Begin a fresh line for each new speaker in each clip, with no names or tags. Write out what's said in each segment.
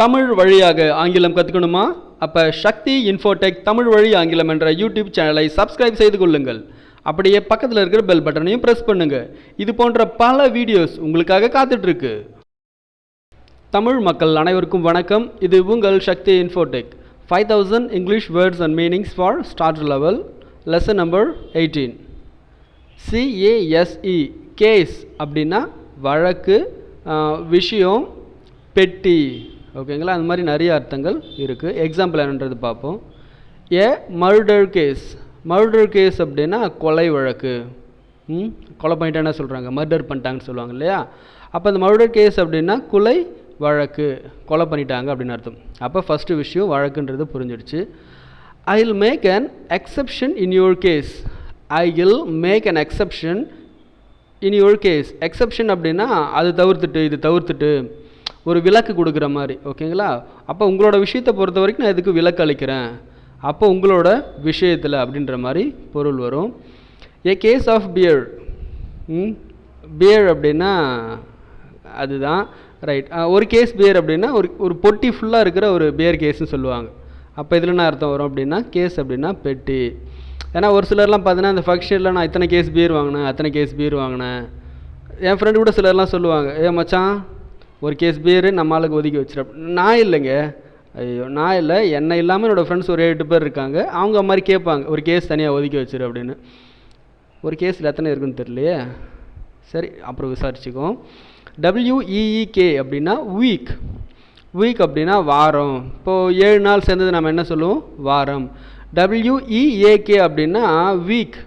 தமிழ் வழியாக ஆங்கிலம் கற்றுக்கணுமா அப்போ சக்தி இன்ஃபோடெக் தமிழ் வழி ஆங்கிலம் என்ற யூடியூப் சேனலை சப்ஸ்கிரைப் செய்து கொள்ளுங்கள். அப்படியே பக்கத்தில் இருக்கிற பெல் பட்டனையும் ப்ரெஸ் பண்ணுங்கள் இது போன்ற பல வீடியோஸ் உங்களுக்காக காத்துட்ருக்கு. தமிழ் மக்கள் அனைவருக்கும் வணக்கம். இது உங்கள் Sakthi Infotech five thousand English words and meanings for start level lesson number eighteen C A S E case அப்படின்னா வழக்கு விஷயம் பெட்டி. ஓகேங்களா? அந்த மாதிரி நிறைய அர்த்தங்கள் இருக்குது எக்ஸாம்பிள் என்னன்றது பார்ப்போம். A murder case murder case அப்படின்னா கொலை வழக்கு. ம்? கொலை பண்ணிட்டேன்னா சொல்கிறாங்க மர்டர் பண்ணிட்டாங்கன்னு சொல்லுவாங்க இல்லையா? அப்போ அந்த மர்டர் கேஸ் அப்படின்னா கொலை வழக்கு. கொலை பண்ணிட்டாங்க அப்படின்னு அர்த்தம். அப்போ ஃபஸ்ட்டு விஷயம் வழக்குன்றது புரிஞ்சிடுச்சு. I will make an exception in your case I will make an exception in your case exception அப்படின்னா அது தவிர்த்துட்டு இது தவிர்த்துட்டு. ஒரு விலக்கு கொடுக்குற மாதிரி ஓகேங்களா? அப்போ உங்களோட விஷயத்தை பொறுத்த வரைக்கும் நான் இதுக்கு விலக்கு அளிக்கிறேன்? அப்போ உங்களோட விஷயத்தில் அப்படின்ற மாதிரி பொருள் வரும். A case of fear fear அப்படின்னா அதுதான் ரைட் ஒரு கேஸ் பியர் அப்படின்னா ஒரு ஒரு பொட்டி ஃபுல்லாக இருக்கிற ஒரு பியர் கேஸ்ன்னு சொல்லுவாங்க. அப்போ இதில் என்ன அர்த்தம் வரும் அப்படின்னா கேஸ் அப்படின்னா பெட்டி. ஏன்னா ஒரு சிலர்லாம் பார்த்தீங்கன்னா அந்த ஃபங்க்ஷனில் நான் இத்தனை கேஸ் பியர் வாங்கினேன் அத்தனை கேஸ் பியர் வாங்கினேன். என் ஃப்ரெண்டு கூட சிலர்லாம் சொல்லுவாங்க ஏ மச்சான் ஒரு கேஸ் பேர் நம்ம ஆளுக்கு ஒதுக்கி வச்சிரு நான் இல்லைங்க. ஐயோ நான் இல்லை. என்னை இல்லாமல் என்னோடய ஃப்ரெண்ட்ஸ் ஒரு எட்டு பேர் இருக்காங்க. அவங்க மாதிரி கேட்பாங்க. ஒரு கேஸ் தனியாக ஒதுக்கி வச்சிரு அப்படின்னு. ஒரு கேஸில் எத்தனை இருக்குன்னு தெரியலையே. சரி அப்புறம் விசாரிச்சுக்கோம் டபிள்யூஇஇகே அப்படின்னா வீக் வீக் அப்படின்னா வாரம். இப்போது ஏழு நாள் சேர்ந்தது நம்ம என்ன சொல்லுவோம்? வாரம். டபிள்யூஇஏகே அப்படின்னா வீக்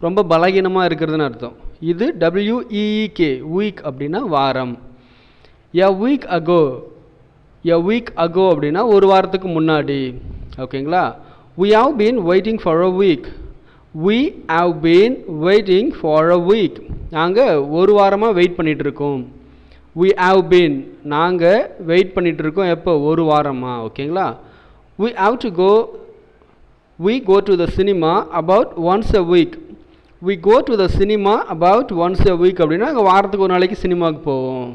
ரொம்ப பலகீனமாக இருக்கிறதுன்னு அர்த்தம். இது W E E K week அப்படின்னா வாரம். A week ago a week ago அப்படின்னா ஒரு வாரத்துக்கு முன்னாடி ஓகேங்களா we have been waiting for a week we have been waiting for a week நாங்கள் ஒரு வாரமாக வெயிட் பண்ணிகிட்ருக்கோம் வி ஹவ் பீன் நாங்கள் வெயிட் பண்ணிகிட்ருக்கோம் எப்போ ஒரு வாரமாக ஓகேங்களா we have to go we go to the cinema about once a week we go to the cinema about once a week அப்படின்னா நாங்கள் வாரத்துக்கு ஒரு நாளைக்கு சினிமாவுக்கு போவோம்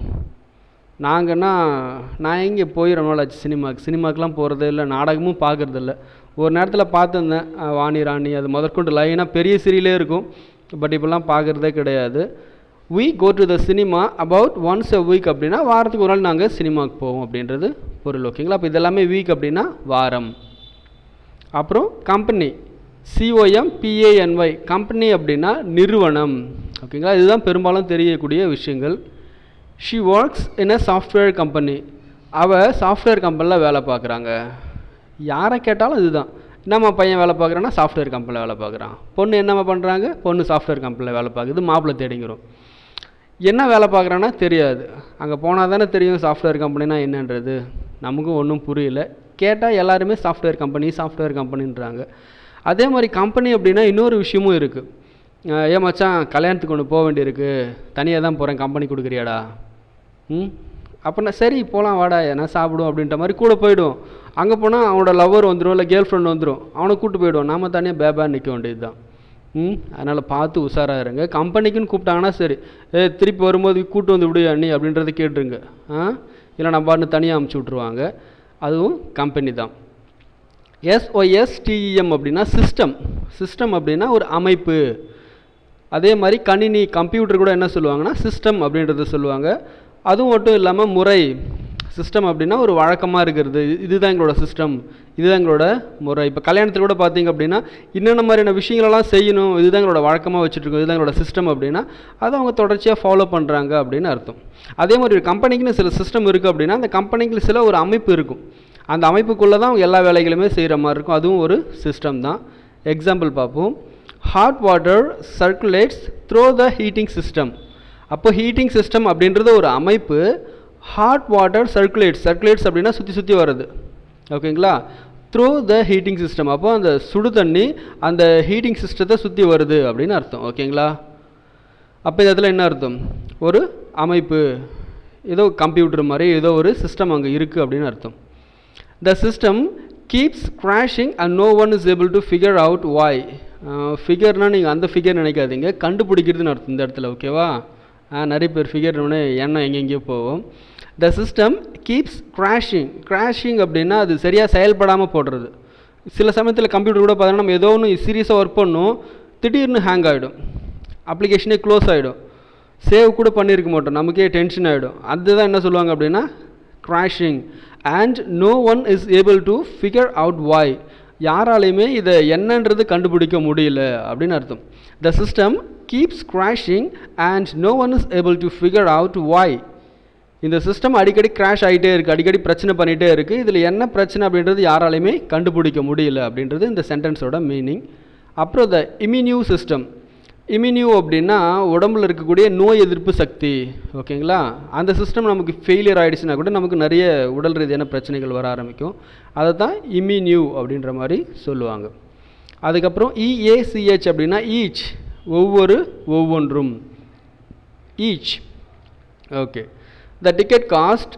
நாங்கன்னா நான் எங்கே போய் ரொம்ப நாள் ஆச்சு சினிமாவுக்கு சினிமாக்கெலாம் போகிறதே இல்லை நாடகமும் பார்க்குறது இல்லை. ஒரு நேரத்தில் பார்த்துருந்தேன் வாணி ராணி அது முதற்கொண்டு லைனாக பெரிய சீரியலே இருக்கும். பட் இப்போல்லாம் பார்க்குறதே கிடையாது. We go to the cinema about once a week அப்படின்னா வாரத்துக்கு ஒரு நாள் நாங்கள் சினிமாவுக்கு போவோம் அப்படின்றது பொருள். ஓகேங்களா அப்போ இதெல்லாமே வீக் அப்படின்னா வாரம். அப்புறம் கம்பெனி சிஓஎம் பிஏஎன்ஒய் கம்பெனி அப்படின்னா நிறுவனம். ஓகேங்களா இதுதான் பெரும்பாலும் தெரியக்கூடிய விஷயங்கள். She works in a software company அவள் சாஃப்ட்வேர் கம்பெனியில் வேலை பார்க்குறாங்க. யாரை கேட்டாலும் இதுதான். என்னம்மா பையன் வேலை பார்க்குறான்னா சாஃப்ட்வேர் கம்பெனியில் வேலை பார்க்குறான். பொண்ணு என்னம்மா பண்ணுறாங்க பொண்ணு சாஃப்ட்வேர் கம்பெனியில் வேலை பார்க்குது. மாப்பிள்ளை தேடிங்கிறோம் என்ன வேலை பார்க்குறான்னா தெரியாது. அங்கே போனால் தானே தெரியும் சாஃப்ட்வேர் கம்பெனினா என்னன்றது. நமக்கும் ஒன்றும் புரியல. கேட்டால் எல்லாருமே சாஃப்ட்வேர் கம்பெனி சாஃப்ட்வேர் கம்பெனின்றாங்க அதே மாதிரி கம்பெனி அப்படின்னா இன்னொரு விஷயமும் இருக்குது ஏன் மச்சான் கல்யாணத்துக்கு ஒன்று போக வேண்டியிருக்கு. தனியாக தான் போகிறேன் கம்பெனி கொடுக்குறியாடா? ம்? நான் சரி போகலாம் வாடா நான் சாப்பிடுவோம் அப்படின்ற மாதிரி கூட போயிடுவோம். அங்கே போனால் அவனோட லவ்வர் வந்துடும் இல்லை கேர்ள் ஃப்ரெண்ட் வந்துடும் அவனை கூப்பிட்டு போயிடுவோம். நாம தனியாக பேபான்னு நிற்க வேண்டியது தான். ம்? அதனால் பார்த்து உஷாராக இருங்க கம்பெனிக்குன்னு கூப்பிட்டாங்கன்னா சரி. ஏ திருப்பி வரும்போது கூட்டு வந்து விடு அண்ணி அப்படின்றத கேட்டுருங்க. ஆ? இல்லை நம்ம பாட்டு தனியாக அமுச்சு விட்ருவாங்க அதுவும் கம்பெனி தான். எஸ்ஒஎஸ்டிஇஎம் அப்படின்னா சிஸ்டம் சிஸ்டம் அப்படின்னா ஒரு அமைப்பு. அதே மாதிரி கணினி கம்ப்யூட்டர் கூட என்ன சொல்லுவாங்கன்னா சிஸ்டம் அப்படின்றத சொல்லுவாங்க. அதுவும் மட்டும் இல்லாமல் முறை சிஸ்டம் அப்படின்னா ஒரு வழக்கமாக இருக்கிறது. இதுதான் எங்களோட சிஸ்டம் இதுதான் எங்களோட முறை. இப்போ கல்யாணத்தில் கூட பார்த்தீங்க அப்படின்னா என்னென்ன மாதிரியான விஷயங்களெல்லாம் செய்யணும் இதுதான் எங்களோட வழக்கமாக வச்சுருக்கோம் இதுதான் எங்களோட சிஸ்டம் அப்படின்னா அதை அவங்க தொடர்ச்சியாக ஃபாலோ பண்ணுறாங்க அப்படின்னு அர்த்தம். அதே மாதிரி ஒரு கம்பெனிக்குன்னு சில சிஸ்டம் இருக்குது அப்படின்னா அந்த கம்பெனிக்கு சில ஒரு அமைப்பு இருக்கும். அந்த அமைப்புக்குள்ளே தான் அவங்க எல்லா வேலைகளுமே செய்கிற மாதிரி இருக்கும். அதுவும் ஒரு சிஸ்டம் தான். எக்ஸாம்பிள் பார்ப்போம் hot water circulates through the heating system அப்போ ஹீட்டிங் சிஸ்டம் அப்படின்றது ஒரு அமைப்பு. ஹாட் வாட்டர் சர்க்குலேட்ஸ் சர்க்குலேட்ஸ் அப்படின்னா சுற்றி சுற்றி வருது. ஓகேங்களா? த்ரூ த ஹீட்டிங் சிஸ்டம் அப்போ அந்த சுடு தண்ணி அந்த ஹீட்டிங் சிஸ்டத்தை சுற்றி வருது அப்படின்னு அர்த்தம். ஓகேங்களா? அப்போ இந்த இடத்துல என்ன அர்த்தம்? ஒரு அமைப்பு. ஏதோ கம்ப்யூட்டர் மாதிரி ஏதோ ஒரு சிஸ்டம் அங்கே இருக்குது அப்படின்னு அர்த்தம். The system keeps crashing and no one is able to figure out why ஃபிகர்னால் நீங்கள் அந்த ஃபிகர் நினைக்காதீங்க. கண்டுபிடிக்கிறதுன்னு அர்த்தம் இந்த இடத்துல ஓகேவா? நிறைய பேர் ஃபிகர் எண்ணம் எங்கெங்கேயோ போகும். த சிஸ்டம் கீப்ஸ் க்ராஷிங் க்ராஷிங் அப்படின்னா அது சரியாக செயல்படாமல் போடுறது. சில சமயத்தில் கம்ப்யூட்டர் கூட பார்த்தோன்னா நம்ம ஏதோ ஒன்று சீரியஸாக ஒர்க் பண்ணும் திடீர்னு ஹேங் ஆகிடும் அப்ளிகேஷனே க்ளோஸ் ஆகிடும் சேவ் கூட பண்ணியிருக்க மாட்டோம். நமக்கே டென்ஷன் ஆகிடும் அதுதான் என்ன சொல்லுவாங்க அப்படின்னா crashing and no one is able to figure out why யாராலையுமே இதை என்னன்றது கண்டுபிடிக்க முடியல அப்படின்னு அர்த்தம். The system keeps crashing and no one is able to figure out why இந்த சிஸ்டம் அடிக்கடி கிராஷ் ஆகிட்டே இருக்குது அடிக்கடி பிரச்சனை பண்ணிகிட்டே இருக்குது இதில் என்ன பிரச்சனை அப்படின்றது யாராலையுமே கண்டுபிடிக்க முடியல அப்படின்றது இந்த சென்டென்ஸோட மீனிங் அப்புறம் த இம்யூனியூ சிஸ்டம் இம்யூனியூ அப்படின்னா உடம்புல இருக்கக்கூடிய நோய் எதிர்ப்பு சக்தி ஓகேங்களா? அந்த சிஸ்டம் நமக்கு ஃபெயிலியர் ஆகிடுச்சுன்னா கூட நமக்கு நிறைய உடல் ரீதியான பிரச்சனைகள் வர ஆரம்பிக்கும். அதை தான் இம்யூனியூ அப்படின்ற மாதிரி சொல்லுவாங்க. அதுக்கப்புறம் இஏசிஹெச் அப்படின்னா ஈச் ஒவ்வொரு ஒவ்வொன்றும். Each okay the ticket cost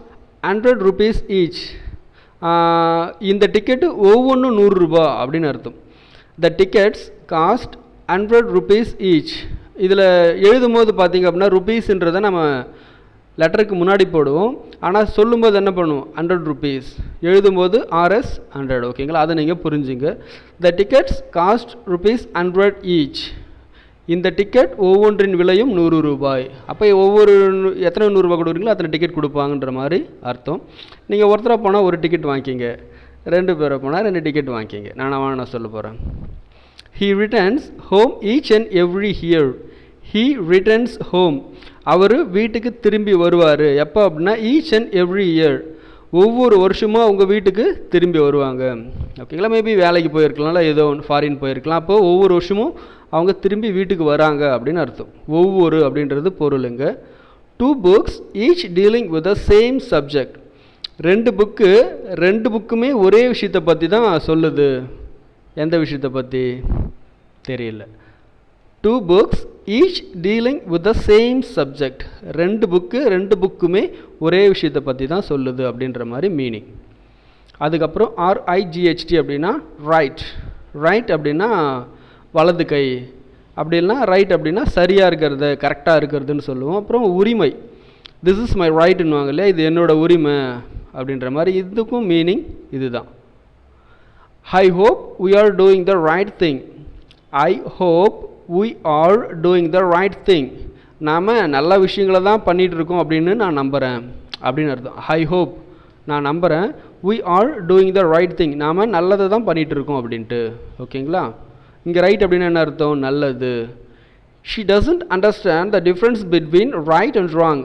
hundred rupees each இந்த டிக்கெட்டு ஒவ்வொன்றும் நூறுரூபா அப்படின்னு அர்த்தம். The tickets cost hundred rupees each இதில் எழுதும் போது பார்த்தீங்க அப்படின்னா ருபீஸ்ன்றதை நம்ம லெட்டருக்கு முன்னாடி போடுவோம். ஆனால் சொல்லும்போது என்ன பண்ணுவோம்? ஹண்ட்ரட் ருபீஸ் எழுதும்போது ஆர்எஸ் ஹண்ட்ரட் ஓகேங்களா அதை நீங்கள் புரிஞ்சுங்க. The tickets cost rupees hundred each இந்த டிக்கெட் ஒவ்வொன்றின் விலையும் நூறு ரூபாய். அப்போ ஒவ்வொரு எத்தனை நூறுரூபா கொடுக்குறீங்களோ அத்தனை டிக்கெட் கொடுப்பாங்கன்ற மாதிரி அர்த்தம். நீங்கள் ஒருத்தராக போனால் ஒரு டிக்கெட் வாங்கிக்கிங்க. ரெண்டு பேரை போனால் ரெண்டு டிக்கெட் வாங்கிக்கிங்க. நான் வாங்க நான் சொல்ல போகிறேன் he returns home each and every year he returns home அவர் வீட்டுக்கு திரும்பி வருவார். எப்போ அப்படின்னா ஈச் அண்ட் எவ்ரி இயர் ஒவ்வொரு வருஷமும் அவங்க வீட்டுக்கு திரும்பி வருவாங்க. ஓகேங்களா மேபி வேலைக்கு போயிருக்கலாம் இல்லை ஏதோ ஒன்று ஃபாரின் போயிருக்கலாம். அப்போ ஒவ்வொரு வருஷமும் அவங்க திரும்பி வீட்டுக்கு வராங்க அப்படின்னு அர்த்தம். ஒவ்வொரு அப்படின்றது பொருளுங்க. Two books each dealing with the same subject ரெண்டு புக்கு ரெண்டு புக்குமே ஒரே விஷயத்தை பற்றி தான் சொல்லுது. எந்த விஷயத்தை பற்றி தெரியல. Two books each dealing with the same subject ரெண்டு புக்கு ரெண்டு புக்குமே ஒரே விஷயத்தை பற்றி தான் சொல்லுது அப்படின்ற மாதிரி மீனிங் அதுக்கப்புறம் ஆர்ஐஜிஹெச்டி அப்படின்னா ரைட் ரைட் அப்படின்னா வலது கை. அப்படி இல்லைனா ரைட் அப்படின்னா சரியாக இருக்கிறது கரெக்டாக இருக்கிறதுன்னு சொல்லுவோம். அப்புறம் உரிமை. திஸ் இஸ் மை ரைட்டுன்னுவாங்க இல்லையா? இது என்னோட உரிமை அப்படின்ற மாதிரி இதுக்கும் மீனிங் இதுதான். I hope we are doing the right thing I hope we are doing the right thing நாம் நல்ல விஷயங்களை தான் பண்ணிகிட்டு இருக்கோம் அப்படின்னு நான் நம்புகிறேன் அப்படின்னு அர்த்தம். ஐ ஹோப் நான் நம்புகிறேன் we are doing the right thing நாம் நல்லதை தான் பண்ணிகிட்டு இருக்கோம் அப்படின்ட்டு. ஓகேங்களா? இங்கே ரைட் அப்படின்னு என்ன அர்த்தம்? நல்லது. She doesn't understand the difference between right and wrong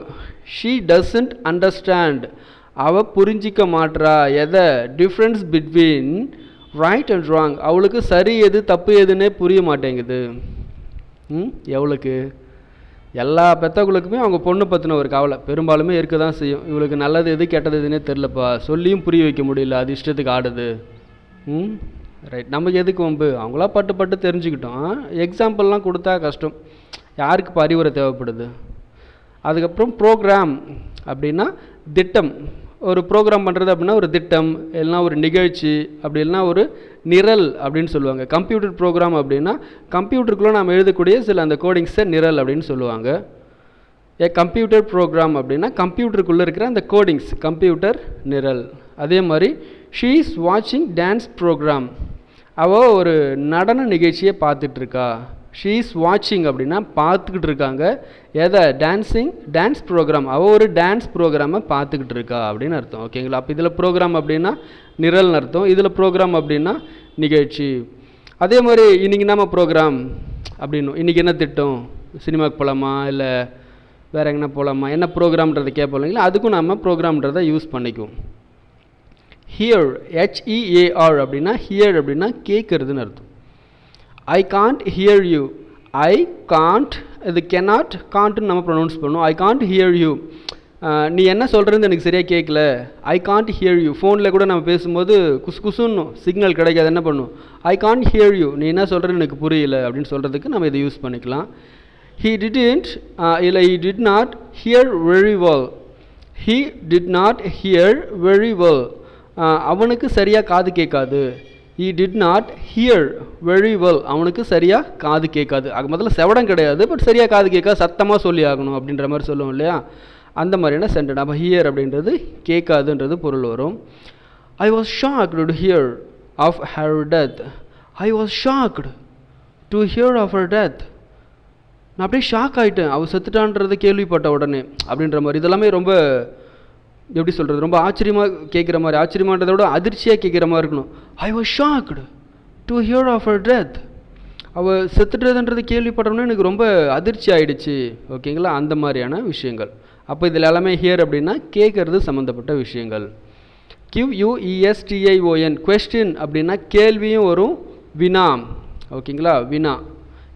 she doesn't understand அவள் புரிஞ்சிக்க மாட்றா. எதை? Difference between right and wrong அவளுக்கு சரி எது தப்பு எதுன்னே புரிய மாட்டேங்குது. ம்? எவளுக்கு? எல்லா பெத்தவங்களுக்குமே அவங்க பொண்ணு பற்றின ஒரு கவலை. பெரும்பாலுமே இருக்க தான் செய்யும். இவளுக்கு நல்லது எது கெட்டது எதுன்னே தெரிலப்பா சொல்லியும் புரிய வைக்க முடியல. அது இஷ்டத்துக்கு ஆடுது. ம்? ரைட் நமக்கு எதுக்கு வம்பு? அவங்களா பட்டு பட்டு தெரிஞ்சுக்கிட்டோம். எக்ஸாம்பிள்லாம் கொடுத்தா கஷ்டம். யாருக்கு இப்போ அறிவுரை தேவைப்படுது? அதுக்கப்புறம் ப்ரோக்ராம் அப்படின்னா திட்டம். ஒரு ப்ரோக்ராம் பண்ணுறது அப்படின்னா ஒரு திட்டம் இல்லைனா ஒரு நிகழ்ச்சி அப்படி இல்லைனா ஒரு நிரல் அப்படின்னு சொல்லுவாங்க. கம்ப்யூட்டர் ப்ரோக்ராம் அப்படின்னா கம்ப்யூட்டருக்குள்ளே நாம் எழுதக்கூடிய சில அந்த கோடிங்ஸை நிரல் அப்படின்னு சொல்லுவாங்க. ஏ கம்ப்யூட்டர் ப்ரோக்ராம் அப்படின்னா கம்ப்யூட்டருக்குள்ளே இருக்கிற அந்த கோடிங்ஸ் கம்ப்யூட்டர் நிரல். அதே மாதிரி ஷீ இஸ் வாட்சிங் டான்ஸ் ப்ரோக்ராம் அவள் ஒரு நடன நிகழ்ச்சியை பார்த்துட்ருக்கா. ஷீ இஸ் வாட்சிங் அப்படின்னா பார்த்துக்கிட்டு இருக்காங்க எதை? டான்ஸிங் டான்ஸ் ப்ரோக்ராம் அவள் ஒரு டான்ஸ் ப்ரோக்ராமை பார்த்துக்கிட்டு இருக்கா அப்படின்னு அர்த்தம். ஓகேங்களா அப்போ இதில் ப்ரோக்ராம் அப்படின்னா நிரல்னு அர்த்தம். இதில் ப்ரோக்ராம் அப்படின்னா நிகழ்ச்சி. அதே மாதிரி இன்றைக்கி நம்ம ப்ரோக்ராம் அப்படின்னும் இன்றைக்கி என்ன திட்டம்? சினிமாவுக்கு போகலாமா இல்லை வேறு எங்கன்னா போகலாமா என்ன ப்ரோக்ராம்ன்றதை கேட்போம் இல்லைங்களா? அதுக்கும் நம்ம ப்ரோக்ராம்ன்றதை யூஸ் பண்ணிக்குவோம். Hear H E A R அப்படின்னா ஹியர் அப்படின்னா கேட்குறதுன்னு அர்த்தம். I can't hear you I can't இது கெனாட் காண்ட்னு நம்ம ப்ரொனவுன்ஸ் பண்ணுவோம். ஐ காண்ட் ஹியர் யூ நீ என்ன சொல்கிறது எனக்கு சரியாக கேட்கல. ஐ காண்ட் ஹியர் யூ ஃபோனில் கூட நம்ம பேசும்போது குசு குசுன்னு சிக்னல் கிடைக்காது. என்ன பண்ணும் ஐ காண்ட் ஹியர் யூ நீ என்ன சொல்கிறது எனக்கு புரியல அப்படின்னு சொல்கிறதுக்கு நம்ம இதை யூஸ் பண்ணிக்கலாம். ஹீ டிடன்ட் இல்லை he did not hear very well he did not hear very well அவனுக்கு சரியாக காது கேட்காது. He did not hear very well அவனுக்கு சரியாக காது கேட்காது. அது முதல்ல செவடம் கிடையாது பட் சரியாக காது கேட்காது சத்தமாக சொல்லி ஆகணும் அப்படின்ற மாதிரி சொல்லுவோம் இல்லையா? அந்த மாதிரியான சென்டென்ஸ் அப்போ ஹியர் அப்படின்றது கேட்காதுன்றது பொருள் வரும். I was shocked to hear of her death I was shocked to hear of her death நான் அப்படியே ஷாக் ஆகிட்டேன் அவள் செத்துட்டான்றதை கேள்விப்பட்ட உடனே அப்படின்ற மாதிரி. இதெல்லாமே ரொம்ப எப்படி சொல்கிறது ரொம்ப ஆச்சரியமாக கேட்குற மாதிரி ஆச்சரியமான்றதை விட அதிர்ச்சியாக கேட்குற மாதிரி இருக்கணும். I was shocked to hear of her death அவள் செத்துட்டதுன்றது கேள்விப்பட்டோன்னே எனக்கு ரொம்ப அதிர்ச்சி ஆயிடுச்சு. ஓகேங்களா அந்த மாதிரியான விஷயங்கள். அப்போ இதில் எல்லாமே ஹியர் அப்படின்னா கேட்குறது சம்மந்தப்பட்ட விஷயங்கள். கிவ் யூஇஎஸ்டிஐஓஎன் கொஸ்டின் அப்படின்னா கேள்வியும் வரும் வினா ஓகேங்களா வினா.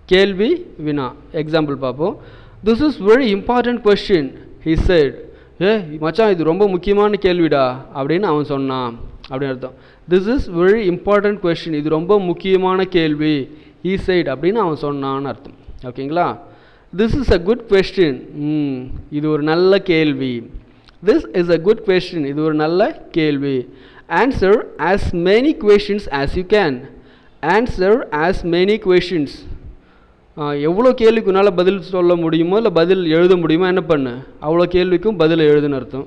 கேள்வி வினா. எக்ஸாம்பிள் பார்ப்போம். This is very important question he said ஏ மச்சான் இது ரொம்ப முக்கியமான கேள்விடா அப்படின்னு அவன் சொன்னான் அப்படின்னு அர்த்தம். This is very important question இது ரொம்ப முக்கியமான கேள்வி. ஈ சைட் அப்படின்னு அவன் சொன்னான்னு அர்த்தம். ஓகேங்களா? This is a good question ம் இது ஒரு நல்ல கேள்வி. This is a good question இது ஒரு நல்ல கேள்வி. Answer as many questions as you can answer as many questions எவ்வளோ கேள்விக்கு உன்னால் பதில் சொல்ல முடியுமோ இல்லை பதில் எழுத முடியுமோ என்ன பண்ணு? அவ்வளோ கேள்விக்கும் பதில் எழுதுன்னு அர்த்தம்.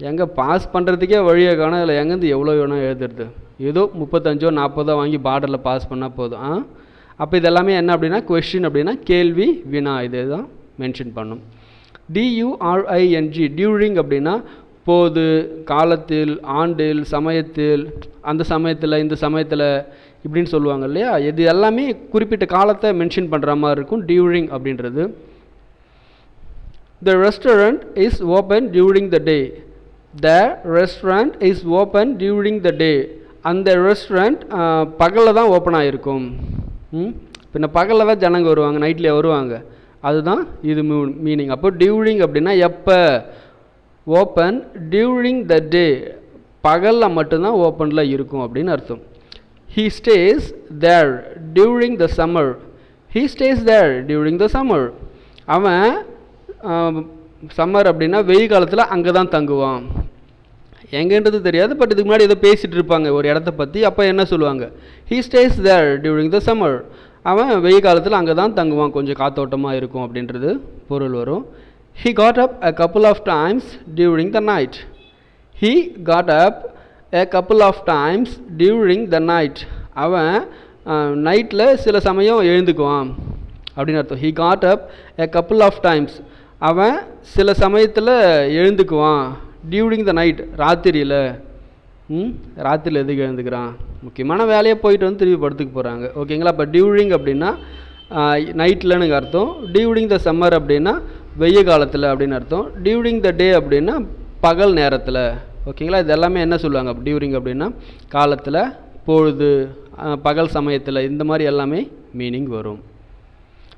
எங்கே பாஸ் பண்ணுறதுக்கே வழியை காணும் இல்லை எங்கேருந்து எவ்வளோ வேணும் எழுதுறது? ஏதோ முப்பத்தஞ்சோ நாற்பதோ வாங்கி பார்டரில் பாஸ் பண்ணால் போதும். ஆ? அப்போ இதெல்லாமே என்ன அப்படின்னா கொஷின் அப்படின்னா கேள்வி வினா இதே தான் மென்ஷன் பண்ணும் டியூஆர்ஐஎன்ஜி டியூரிங் அப்படின்னா போது காலத்தில் ஆண்டில் சமயத்தில் அந்த சமயத்தில் இந்த சமயத்தில் இப்படின்னு சொல்லுவாங்க இல்லையா? இது எல்லாமே குறிப்பிட்ட காலத்தை மென்ஷன் பண்ணுற மாதிரி இருக்கும் டியூரிங் அப்படின்றது. The restaurant is open during the day the restaurant is open during the day அந்த ரெஸ்டாரண்ட் பகலில் தான் ஓப்பன் ஆகிருக்கும் ம்? பின்ன பகலில் தான் ஜனங்க வருவாங்க நைட்லேயே வருவாங்க. அதுதான் இது மீனிங் அப்போ டியூரிங் அப்படின்னா எப்போ? ஓப்பன் டியூரிங் த டே பகலில் மட்டும்தான் ஓப்பனில் இருக்கும் அப்படின்னு அர்த்தம். He stays there during the summer he stays there during the summer அவன் சம்மர் அப்படின்னா வெயில் காலத்தில் அங்கே தான் தங்குவான். எங்கன்றது தெரியாது பட் இதுக்கு முன்னாடி ஏதோ பேசிகிட்டு இருப்பாங்க ஒரு இடத்த பற்றி அப்போ என்ன சொல்லுவாங்க? He stays there during the summer அவன் வெயில் காலத்தில் அங்கே தான் தங்குவான். கொஞ்சம் காத்தோட்டமாக இருக்கும் அப்படின்றது பொருள் வரும். He got up a couple of times during the night he got up a couple of times during the night அவன் நைட்டில் சில சமயம் எழுந்துக்குவான். அப்படின்னு அர்த்தம். He got up a couple of times அவன் சில சமயத்தில் எழுந்துக்குவான் டியூரிங் த நைட் ராத்திரியில். ம் ராத்திரியில் எதுக்கு எழுந்துக்கிறான்? முக்கியமான வேலையை போயிட்டு வந்து திருப்பி படுத்துக்கு போகிறாங்க ஓகேங்களா? அப்போ டியூரிங் அப்படின்னா நைட்லனுங்க அர்த்தம். டியூரிங் த சம்மர் அப்படின்னா வெய்ய காலத்தில் அப்படின்னு அர்த்தம். டியூரிங் த டே அப்படின்னா பகல் நேரத்தில். ஓகேங்களா? இது எல்லாமே என்ன சொல்லுவாங்க? டியூரிங் அப்படின்னா காலத்தில் பொழுது பகல் சமயத்தில் இந்த மாதிரி எல்லாமே மீனிங் வரும்.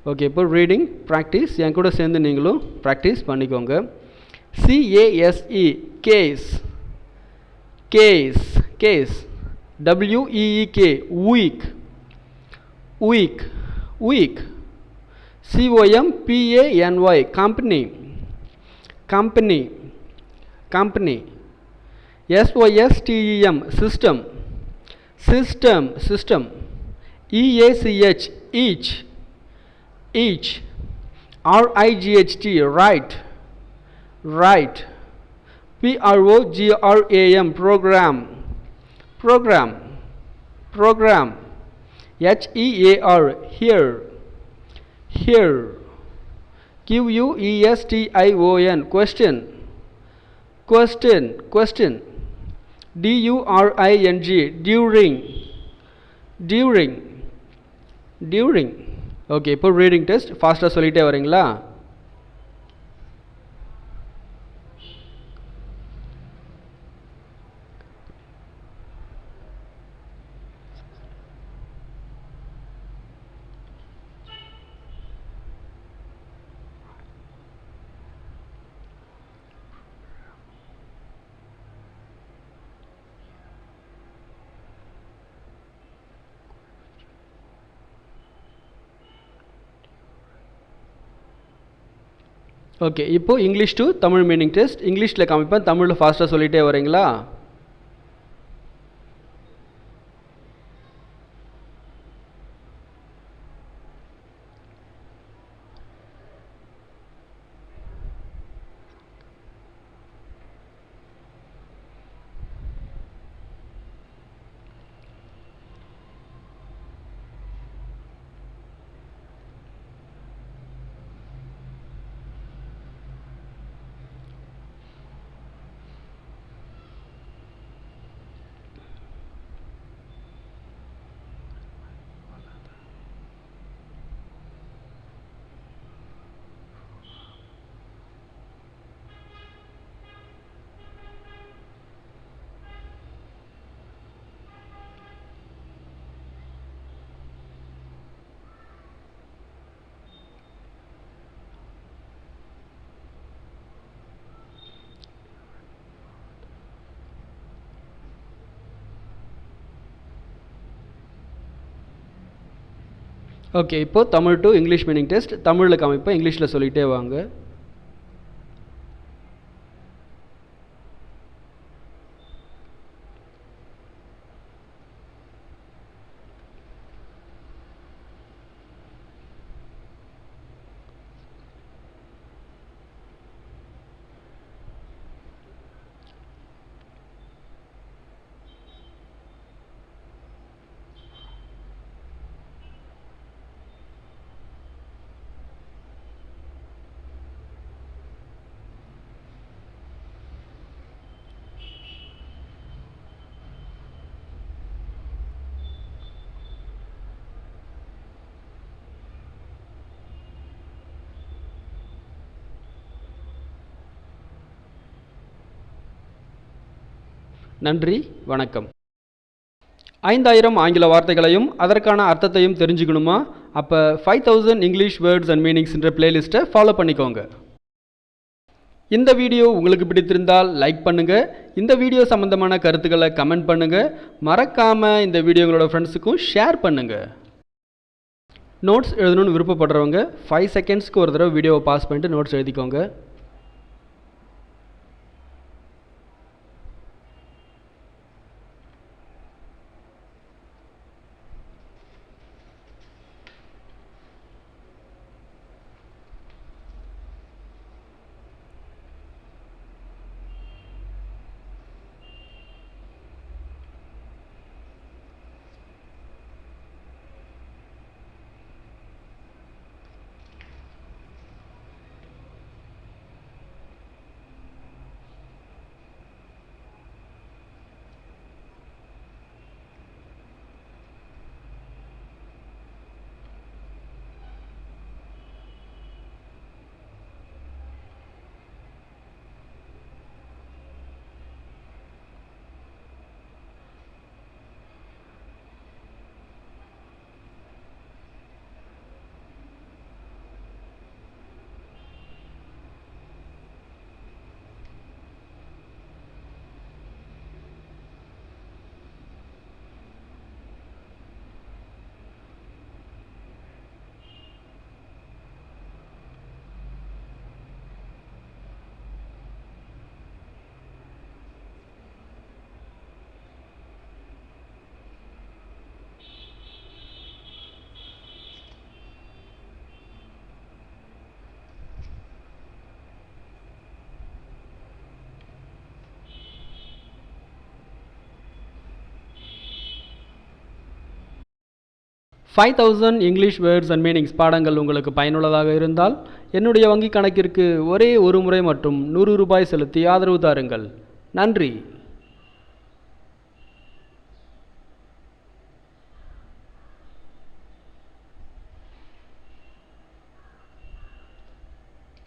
ஓகே இப்போ ரீடிங் ப்ராக்டிஸ் என் கூட சேர்ந்து நீங்களும் ப்ராக்டிஸ் பண்ணிக்கோங்க. C A S E case case case W E E K week week week C O M P A N Y company company company S-Y-S-T-E-M. System system. System E-A-C-H. Each. Each R-I-G-H-T right right P-R-O-G-R-A-M. Program. Program. Program H-E-A-R here. Here. Q-U-E-S-T-I-O-N question. Question question. D U R I N G during during during okay இப்போ reading test ஃபாஸ்ட்டாக சொல்லிகிட்டே வரீங்களா okay இப்போ English to Tamil meaning test இங்கிலீஷில் காமிப்பேன் தமிழில் ஃபாஸ்ட்டாக சொல்லிகிட்டே வரீங்களா? ஓகே இப்போது Tamil to English meaning test தமிழில் காமிப்போம் இங்கிலீஷில் சொல்லிகிட்டே வாங்க. நன்றி வணக்கம். ஐந்தாயிரம் ஆங்கில வார்த்தைகளையும் அதற்கான அர்த்தத்தையும் தெரிஞ்சுக்கணுமா? அப்போ five thousand English words and மீனிங்ஸ்ன்ற பிளேலிஸ்ட்டை ஃபாலோ பண்ணிக்கோங்க. இந்த வீடியோ உங்களுக்கு பிடித்திருந்தால் லைக் பண்ணுங்கள் இந்த வீடியோ சம்மந்தமான கருத்துக்களை கமெண்ட் பண்ணுங்கள் மறக்காமல் இந்த வீடியோ உங்களோட ஃப்ரெண்ட்ஸுக்கும் ஷேர் பண்ணுங்கள் நோட்ஸ் எழுதணும்னு விருப்பப்படுறவங்க ஃபைவ் செகண்ட்ஸ்க்கு ஒரு தடவை வீடியோவை பாஸ் பண்ணிட்டு நோட்ஸ் எழுதிக்கோங்க. Five thousand English words and meanings பாடங்கள் உங்களுக்கு பயனுள்ளதாக இருந்தால் என்னுடைய வங்கிக் கணக்கிற்கு ஒரே ஒரு முறை மற்றும் நூறு ரூபாய் செலுத்தி ஆதரவு தாருங்கள். நன்றி.